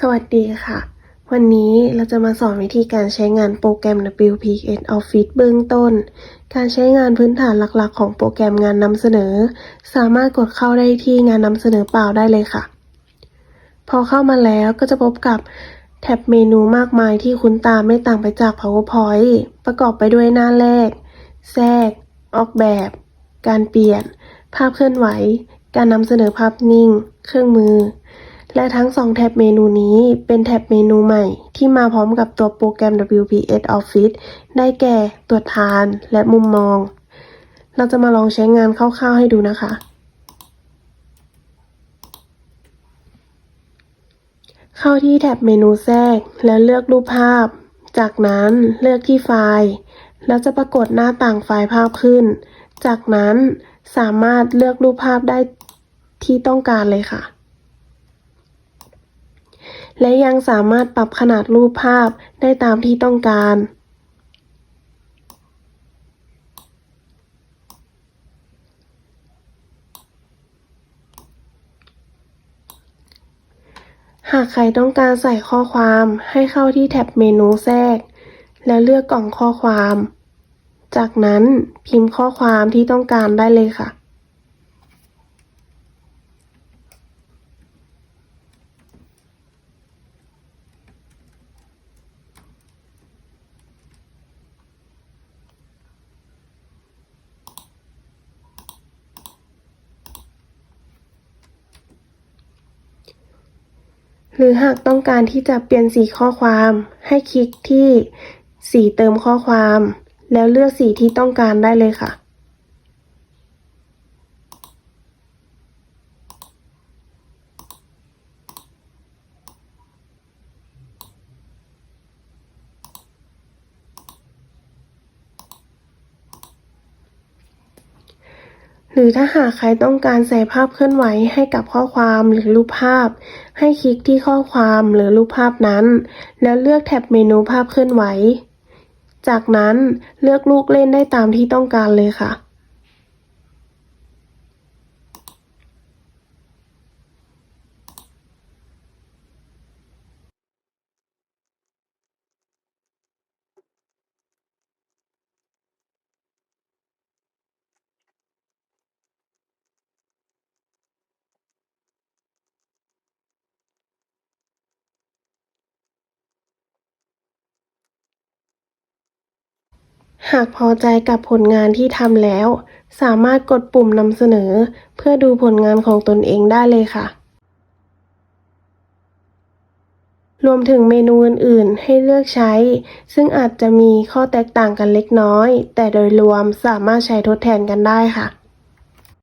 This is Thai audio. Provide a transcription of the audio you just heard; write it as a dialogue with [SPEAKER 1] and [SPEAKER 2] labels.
[SPEAKER 1] สวัสดีค่ะ วันนี้เราจะมาสอนวิธีการใช้งานโปรแกรม WPS Office เบื้องต้น การใช้งานพื้นฐานหลักๆ ของโปรแกรมงานนำเสนอ สามารถกดเข้าได้ที่งานนำเสนอเปล่าได้เลยค่ะ พอเข้ามาแล้วก็จะพบกับแท็บเมนูมากมายที่คุ้นตาไม่ต่างไปจาก PowerPoint ประกอบไปด้วยหน้าแรก แทรก ออกแบบ การเปลี่ยน ภาพเคลื่อนไหว การนำเสนอภาพนิ่ง เครื่องมือ และทั้งสองแท็บเมนูนี้เป็นแท็บเมนูใหม่ ที่มาพร้อมกับตัวโปรแกรม WPS Office ได้แก่ตรวจทานและมุมมอง เราจะมาลองใช้งานคร่าวๆให้ดูนะคะ เข้าที่แท็บเมนูแทรกแล้วเลือกรูปภาพ จากนั้นเลือกที่ไฟล์ แล้วจะปรากฏหน้าต่างไฟล์ภาพขึ้น จากนั้นสามารถเลือกรูปภาพได้ที่ต้องการเลยค่ะ และยังสามารถปรับขนาดรูปภาพได้ตามที่ต้องการ หากใครต้องการใส่ข้อความให้เข้าที่แท็บเมนูแทรก แล้วเลือกกล่องข้อความ จากนั้นพิมพ์ข้อความที่ต้องการได้เลยค่ะ หรือหากต้องการที่จะเปลี่ยนสีข้อความ ให้คลิกที่สีเติมข้อความ แล้วเลือกสีที่ต้องการได้เลยค่ะ หรือถ้าหากใครต้องการใส่ภาพเคลื่อนไหวให้กับข้อความหรือรูปภาพ ให้คลิกที่ข้อความหรือรูปภาพนั้น แล้วเลือกแท็บเมนูภาพเคลื่อนไหว จากนั้นเลือกลูกเล่นได้ตามที่ต้องการเลยค่ะ หากพอใจกับผลงานที่ทำแล้ว สามารถกดปุ่มนำเสนอ เพื่อดูผลงานของตนเองได้เลยค่ะ รวมถึงเมนูอื่นๆ ให้เลือกใช้ ซึ่งอาจจะมีข้อแตกต่างกันเล็กน้อย แต่โดยรวมสามารถใช้ทดแทนกันได้ค่ะ